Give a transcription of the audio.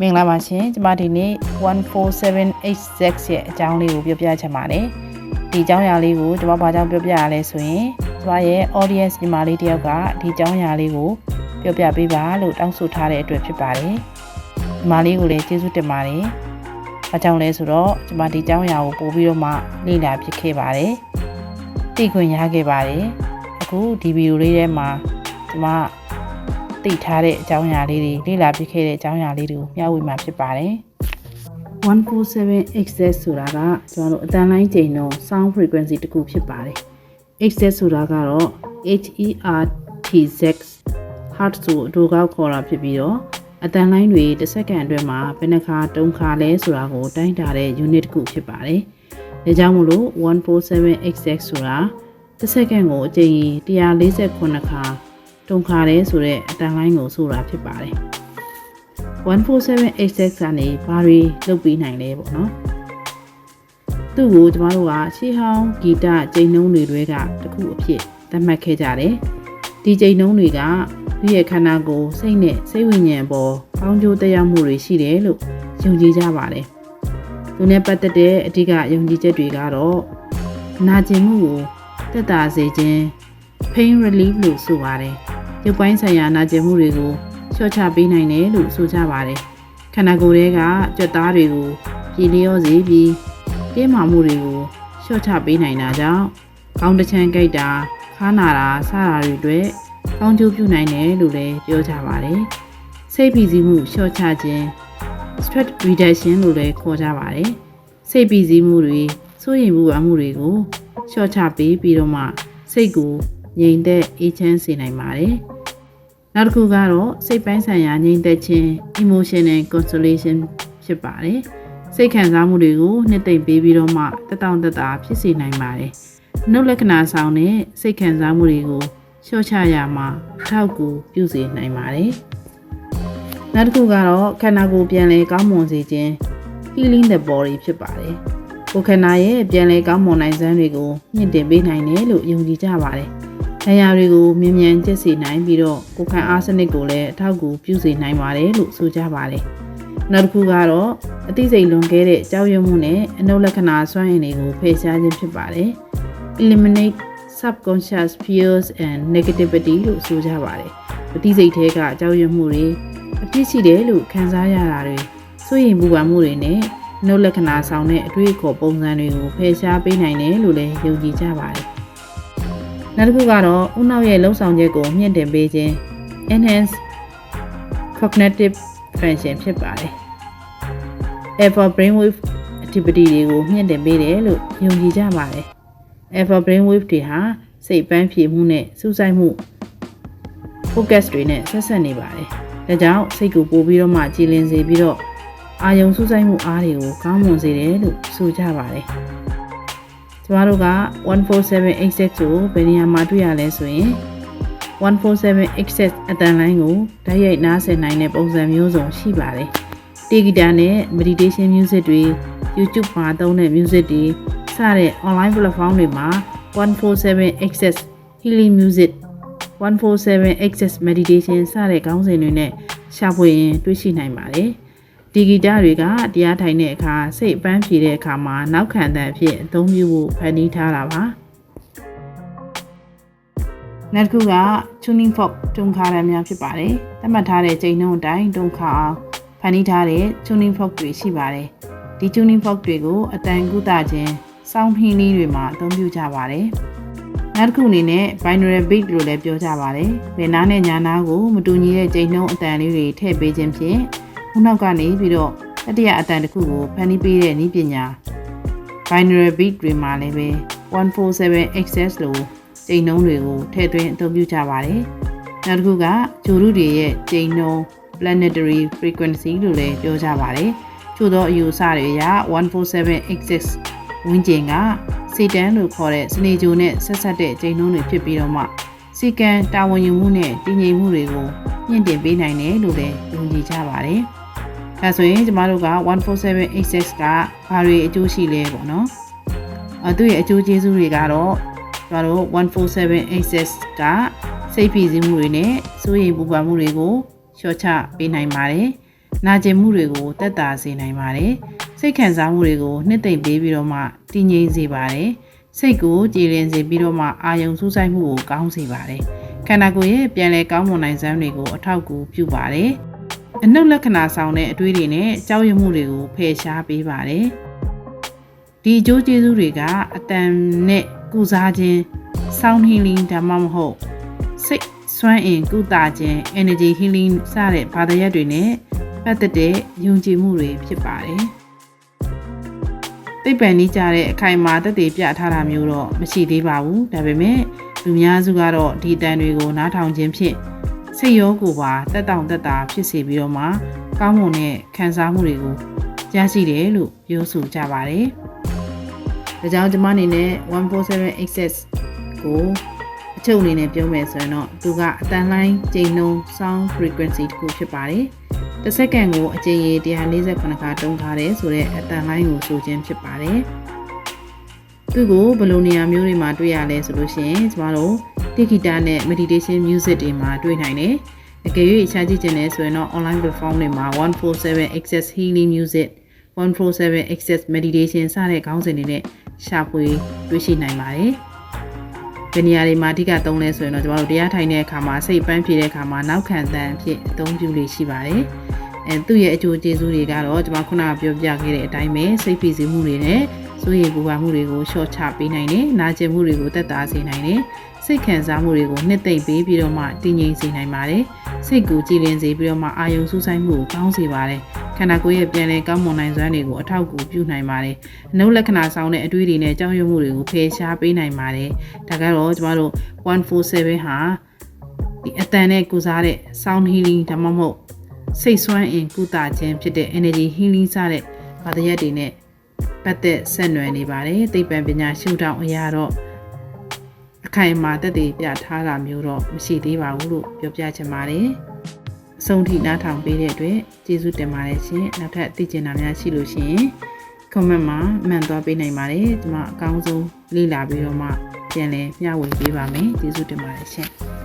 မင်္ဂလာပါရှင်ကျမဒီနေ့ 147HZ ရဲ့အကြောင်းလေးကိုပြောပြချင်ပါတယ်ဒီအကြောင်းအရာလေးကိုကျမဘာကြောင့်ပြောပြရလဲဆိုရင်ကျမရဲ့ audience ညီမလေးတယောက်ကဒီအကြောင်းအရာလေးကိုပြောပြပေးပါလို့တောင်းဆိုထားတဲ့အတွက်ဖြစ်ပါတယ်ညီမလေးကိုလည်းကျေးဇူးတင်ပါတယ်ဘာကြောင့်လဲဆိုတော့ကျမဒီအကြောင်းအရာကိုပို့ပြီးတော့မှလေ့လာဖြစ်ခဲ့ပါတယ်သိခွင့်ရခဲ့ပါတယ်အခုဒီဗီဒီယိုလေးထဲမှာကျမ သိထားတဲ့အကြောင်းအရာလေးတွေလေ့လာပြခဲ့တဲ့အကြောင်းအရာလေးတွေကိုမျှဝေမှာဖြစ်ပါတယ် 147XZ ဆိုတာကကျွန်တော်တို့အတန်လိုင်းချိန်တော့ sound frequency တစ်ခုဖြစ်ပါတယ် XZ ဆိုတာကတော့ HERTZ hertz ဆိုအတူကောက်ခေါ်တာဖြစ်ပြီးတော့အတန်လိုင်းတွေတစ်စက္ကန့်အတွင်းမှာဘယ်နှခါတုံးခါလဲဆိုတာကိုတိုင်းတာတဲ့ unit တစ်ခုဖြစ်ပါတယ်ဒါကြောင့်မို့လို့ 147XZ ဆိုတာတစ်စက္ကန့်ကိုအကြိမ်148ခါ တုံခါတယ်ဆိုတဲ့အတန်လိုင်းကိုဆိုတာဖြစ်ပါတယ် 147HX ကနေဘာတွေလုပ်ပေးနိုင်လဲပေါ့နော်သူ့ကိုကျမတို့ကရှေးဟောင်းဂီတကျိန်နှုံးတွေတွေကတစ်ခုအဖြစ်သတ်မှတ်ခဲ့ကြတယ်ဒီကျိန်နှုံးတွေကသူ့ရဲ့ခန္ဓာကိုယ်စိတ်နဲ့စိတ်ဝိညာဉ်ပေါ်ပေါင်းကျိုးတရားမှုတွေရှိတယ်လို့ယုံကြည်ကြပါတယ်သူနဲ့ပတ်သက်တဲ့အဓိကယုံကြည်ချက်တွေကတော့နာကျင်မှုကိုတက်တာစေခြင်း pain relief လို့ဆိုပါတယ် ရုပ်ပိုင်းဆိုင်ရာနာကျင်မှုတွေကိုလျှော့ချပေးနိုင်တယ်လို့ဆိုကြပါတယ်။ခန္ဓာကိုယ်ထဲကကြွက်သားတွေကိုပြည်လျောစေပြီးတင်းမာမှုတွေကိုလျှော့ချပေးနိုင်တာကြောင့်ကောင်းတစ်ချမ်းကြိုက်တာခါနာတာစတာတွေအတွက်ကောင်းကျိုးပြုနိုင်တယ်လို့လည်းပြောကြပါတယ်။စိတ်ဖိစီးမှုလျှော့ချခြင်း stress reduction လို့လည်းခေါ်ကြပါတယ်။စိတ်ဖိစီးမှုတွေစိုးရိမ်မှုအမှုတွေကိုလျှော့ချပေးပြီးတော့မှစိတ်ကိုငြိမ်သက်အေးချမ်းစေနိုင်ပါတယ်။ နောက်တစ်ခုကတော့စိတ်ပိုင်းဆိုင်ရာငြိမ်သက်ခြင်း emotional consolation ဖြစ်ပါတယ်။စိတ်ခံစားမှုတွေကိုနှစ်သိမ့်ပေးပြီးတော့မှတက်တောင့်တက်တာဖြစ်စေနိုင်ပါတယ်။နှုတ်လက္ခဏာဆောင်တဲ့စိတ်ခံစားမှုတွေကိုလျှော့ချရမှာထောက်ကူပြုစေနိုင်ပါတယ်။နောက်တစ်ခုကတော့ခန္ဓာကိုယ်ပြန်လည်ကောင်းမွန်စေခြင်း healing the body ဖြစ်ပါတယ်။ကိုယ်ခန္ဓာရဲ့ပြန်လည်ကောင်းမွန်နိုင်စွမ်းတွေကိုမြင့်တင်ပေးနိုင်တယ်လို့ယုံကြည်ကြပါတယ်။ ဒဏ်ရာတွေကိုမြင်မြန်ကျက်စေနိုင်ပြီးတော့ကိုခံအားစနစ်ကိုလည်းအထောက်အကူပြုစေနိုင်ပါတယ်လို့ဆိုကြပါတယ်။နောက်တစ်ခုကတော့အသိစိတ်လွန်ကဲတဲ့ကြောက်ရွံ့မှုနဲ့အနုလက္ခဏာစွမ်းအင်တွေကိုဖယ်ရှားခြင်းဖြစ်ပါတယ်။ eliminate subconscious fears and negativity လို့ဆိုကြပါတယ်။အသိစိတ်ထဲကကြောက်ရွံ့မှုတွေအပြစ်ရှိတယ်လို့ခံစားရတာတွေစိုးရိမ်ပူပန်မှုတွေနဲ့နှုတ်လက္ခဏာဆောင်တဲ့အတွေ့အခေါ်ပုံစံတွေကိုဖယ်ရှားပေးနိုင်တယ်လို့လည်းယုံကြည်ကြပါတယ် နောက်တစ်ခုကတော့ဦးနှောက်ရဲ့လှုပ်ဆောင်ချက်ကိုမြင့်တင်ပေးခြင်း enhance cognitive function ဖြစ်ပါတယ်။ alpha brainwave activity တွေကိုမြင့်တင်ပေးတယ်လို့ယုံကြည်ကြပါတယ်။ alpha brainwave တွေဟာစိတ်ပန်းဖြေမှုနဲ့စူးစိုက်မှု focus တွေနဲ့ဆက်ဆက်နေပါတယ်။ဒါကြောင့်စိတ်ကိုပို့ပြီးတော့မှကြည်လင်စေပြီးတော့အာယုံစူးစိုက်မှုအားတွေကိုကောင်းမွန်စေတယ်လို့ဆိုကြပါတယ်။ ကျမတို့က 147XZ ကိုဘယ်နေရာမှာတွေ့ရလဲဆိုရင် 147XZ အတန်လိုင်းကိုဓာတ်ရိုက်နားဆင်နိုင်တဲ့ပုံစံမျိုးစုံရှိပါတယ်။တေဂီတာနဲ့ meditation music တွေ YouTube မှာသုံးတဲ့ music တွေစတဲ့ online platform တွေမှာ 147XZ healing music 147XZ meditation စတဲ့ခေါင်းစဉ်တွေနဲ့ရှာဖွေရင်တွေ့ရှိနိုင်ပါတယ်။ ဒီဂီတတွေကတရားထိုင်တဲ့အခါစိတ်အပန်းဖြေတဲ့အခါမှာနောက်ခံတဲ့အဖြစ်အသုံးပြုဖို့ဖန်တီးထားတာပါနောက်တစ်ခုက tuning fork တုံခါရများဖြစ်ပါတယ်သတ်မှတ်ထားတဲ့ချိန်နှုန်းအတိုင်းတုံခါအောင်ဖန်တီးထားတဲ့ tuning fork တွေရှိပါတယ်ဒီ tuning fork တွေကိုအတန်ကုသခြင်းစောင်းဟင်းလေးတွေမှာအသုံးပြုကြပါတယ်နောက်တစ်ခုအနေနဲ့ binaural beat လို့လည်းပြောကြပါတယ်ဘယ်နားနဲ့ညာနားကိုမတူညီတဲ့ချိန်နှုန်းအတန်လေးတွေထည့်ပေးခြင်းဖြင့် ခုနောက်ကနေပြီးတော့တတိယအတန်တစ်ခုကိုဖန်တီးပေးတဲ့နည်းပညာ binary beat တွေမှာလည်းပဲ147 access လို့ချိန်နှုန်းတွေကိုထည့်သွင်းအသုံးပြုကြပါတယ်။နောက်တစ်ခုကဂျိုရုတွေရဲ့ချိန်နှုန်း planetary frequency လို့လည်းပြောကြပါတယ်။ချို့သောအယူအဆတွေအရ147 access ဝန်းကျင်ကစီတန်လို့ခေါ်တဲ့စနေဂျိုနဲ့ဆက်ဆက်တဲ့ချိန်နှုန်းတွေဖြစ်ပြီးတော့မှစီကံတာဝန်ယူမှုနဲ့တည်ငြိမ်မှုတွေကိုမြင့်တင်ပေးနိုင်တယ်လို့လည်းယုံကြည်ကြပါတယ်။ ဒါဆိုရင်ကျမတို့က14786ကဘာတွေအကျိုးရှိလဲပေါ့နော်အဲသူ့ရဲ့အကျိုးကျေးဇူးတွေကတော့ကျမတို့14786ကစိတ်ဖိစီးမှုတွေနဲ့စိုးရိမ်ပူပန်မှုတွေကိုလျှော့ချပေးနိုင်ပါတယ်နာကျင်မှုတွေကိုတက်တာစေနိုင်ပါတယ်စိတ်ခံစားမှုတွေကိုနှစ်သိမ့်ပေးပြီးတော့မှတည်ငြိမ်စေပါတယ်စိတ်ကိုကြည်လင်စေပြီးတော့မှအာယုံစူးစိုက်မှုကိုကောင်းစေပါတယ်ခန္ဓာကိုယ်ရဲ့ပြန်လည်ကောင်းမွန်နိုင်စွမ်းတွေကိုအထောက်အကူပြုပါတယ် အနုလက္ခဏာဆောင်တဲ့အတွေးတွေနဲ့ကြောက်ရွံ့မှုတွေကိုဖယ်ရှားပေးပါတယ်ဒီအကျိုးကျေးဇူးတွေကအတန်နဲ့ကုစားခြင်း sound healing ဒါမှမဟုတ်စိတ်စွမ်းအင်ကုသခြင်း energy healing စတဲ့ဘာသာရပ်တွေနဲ့ပတ်သက်တဲ့ယုံကြည်မှုတွေဖြစ်ပါတယ်။သိပ္ပံနီးကြတဲ့အခိုင်အမာသက်သေပြထားတာမျိုးတော့မရှိသေးပါဘူး။ဒါပေမဲ့လူများစုကတော့ဒီအတန်တွေကိုနားထောင်ခြင်းဖြင့် စိတ်ရောကိုယ်ပါတက်တောင့်တက်တာဖြစ်စေပြီးတော့မှကောင်းမွန်တဲ့ခံစားမှုတွေကိုရရှိတယ်လို့ပြောဆိုကြပါတယ်။ဒါကြောင့်ဒီမအနေနဲ့147 access ကိုအချုပ်အနေနဲ့ပြောမယ်ဆိုရင်တော့သူကအတန်လိုင်းချိန်နှုန်း sound frequency တစ်ခုဖြစ်ပါတယ်။တစ်စက္ကန့်ကိုအကြိမ်ရေ148ခါတုံးထားတယ်ဆိုတော့အတန်လိုင်းကိုဆိုခြင်းဖြစ်ပါတယ်။သူကိုဘယ်လိုနေရာမျိုးတွေမှာတွေ့ရလဲဆိုလို့ရှိရင်ကျမတို့ တိဂီတာနဲ့ meditation music တွေမှာတွေ့နိုင်တယ်။အကယ်၍ရှားကြည့်ခြင်းနဲ့ဆိုရင်တော့ online platform တွေမှာ147 access healing music 147 access meditation စတဲ့ခေါင်းစဉ်တွေနဲ့ရှာဖွေတွေ့ရှိနိုင်ပါတယ်။ဘယ်နေရာတွေမှာအဓိကသုံးလဲဆိုရင်တော့ကျမတို့တရားထိုင်တဲ့အခါမှာစိတ်ပန်းဖြေတဲ့အခါမှာနောက်ခံတန်အဖြစ်အသုံးပြုလို့ရှိပါတယ်။အဲသူ့ရဲ့အကျိုးကျေးဇူးတွေကတော့ကျမခုနကပြောပြခဲ့တဲ့အတိုင်းပဲစိတ်ဖိစီးမှုတွေနဲ့ စိုးရိမ်ပူပန်မှုတွေကိုလျှော့ချပေးနိုင်တယ်။နာကျင်မှုတွေကိုတက်တာစေနိုင်တယ်။စိတ်ခံစားမှုတွေကိုနှစ်သိမ့်ပေးပြီးတော့မှတည်ငြိမ်စေနိုင်ပါတယ်။စိတ်ကိုကြည်လင်စေပြီးတော့မှအာယုံစူးစိုက်မှုကိုကောင်းစေပါတယ်။ခန္ဓာကိုယ်ရဲ့ပြန်လည်ကောင်းမွန်နိုင်စွမ်းတွေကိုအထောက်အကူပြုနိုင်ပါတယ်။အနုလက္ခဏာဆောင်တဲ့အတွေးတွေနဲ့ကြောက်ရွံ့မှုတွေကိုဖယ်ရှားပေးနိုင်ပါတယ်။ဒါကတော့ကျမတို့147ဟာဒီအတန်နဲ့ကုစားတဲ့ sound healing ဒါမှမဟုတ်စိတ်ဆွမ်းအင်ကုသခြင်းဖြစ်တဲ့ energy healing စတဲ့ဘာသာရပ်တွေနဲ့ ပတ်သက်ဆက်နွယ်နေပါတယ်။သိပ္ပံပညာရှုထောင့်အရာတော့အခိုင်အမာသက်သေပြထားတာမျိုးတော့မရှိသေးပါဘူးလို့ပြောပြချင်ပါတယ်။အဆုံးထိနားထောင်ပေးတဲ့အတွက်ကျေးဇူးတင်ပါတယ်ရှင်။နောက်ထပ်သိချင်တာများရှိလို့ရှိရင် comment မှာမှန်သွားပေးနိုင်ပါတယ်။ကျွန်မအကောင်းဆုံးလေ့လာပြီးတော့မှပြန်လည်မျှဝေပေးပါမယ်။ကျေးဇူးတင်ပါတယ်ရှင်။